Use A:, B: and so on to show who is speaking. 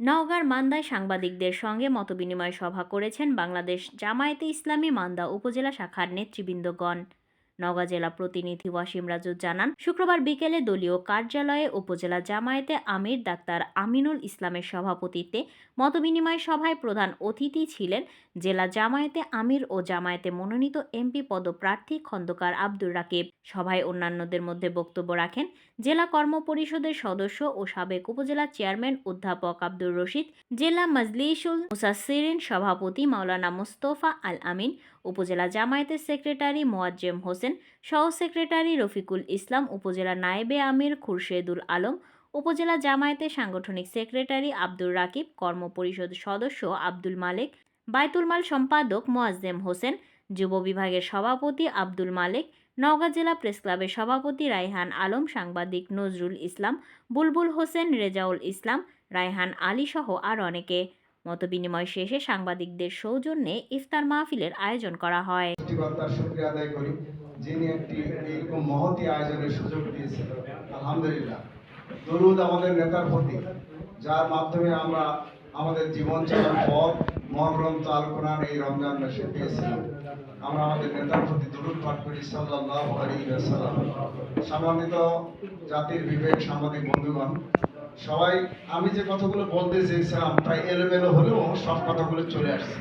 A: নওগাঁর মান্দায় সাংবাদিকদের সঙ্গে মতবিনিময় সভা করেছেন বাংলাদেশ জামায়াতে ইসলামী মান্দা উপজেলা শাখার নেতৃবৃন্দগণ। নওগাঁ জেলা প্রতিনিধি ওয়াসিম রাজু জানান, শুক্রবার বিকেলে দলীয় কার্যালয়ে উপজেলা জামায়াতে আমির ডাক্তার আমিনুল ইসলামের সভাপতিত্বে মতবিনিময় সভায় প্রধান অতিথি ছিলেন জেলা জামায়াতে আমির ও জামায়াতে মনোনীত এমপি পদপ্রার্থী খন্দকার আব্দুর রাকিব। সভায় অন্যান্যদের মধ্যে বক্তব্য রাখেন জেলা কর্ম পরিষদের সদস্য ও সাবেক উপজেলা চেয়ারম্যান অধ্যাপক আব্দুর রশিদ, জেলা মজলিসুল মুসাসিরিন সভাপতি মাওলানা মুস্তফা আল আমিন উপজেলা জামায়াতের সেক্রেটারি মোয়াজ্জেম হোসেন, সহ সেক্রেটারি রফিকুল ইসলাম, উপজেলা নায়েবে আমির খুরশেদুল আলম, উপজেলা জামায়াতের সাংগঠনিক সেক্রেটারি আব্দুর রাকিব, কর্মপরিষদ সদস্য আব্দুল মালেক বায়তুল মাল সম্পাদক মোয়াজ্জেম হোসেন, যুব বিভাগের সভাপতি আব্দুল মালেক, নওগাঁ জেলা প্রেস ক্লাবের সভাপতি রায়হান আলম, সাংবাদিক নজরুল ইসলাম, বুলবুল হোসেন, রেজাউল ইসলাম, রায়হান আলী সহ আর অনেকে। মতবিনিময় শেষে সাংবাদিকদের সৌজন্যে ইফতার মাহফিলের আয়োজন করা হয়।
B: যিনি একটি মহতি আয়োজনের সুযোগ আলহামদুলিল্লাহ। দরুদ আমাদের নেতার প্রতি, যার মাধ্যমে আমরা আমাদের জীবন চলার পর মহাগ্রন্থ আল কোরআন এই রমজান মাসে পেয়েছিলাম। আমরা আমাদের নেতার প্রতি দরুদ পাঠ করি আলাইহি ওয়াসাল্লাম। সম্মানিত জাতির বিবেক সাংবাদিক বন্ধুগণ সবাই আমি যে কথাগুলো বলতে চেয়েছিলাম তাই এলোমেলো হলেও সব কথাগুলো চলে আসছে।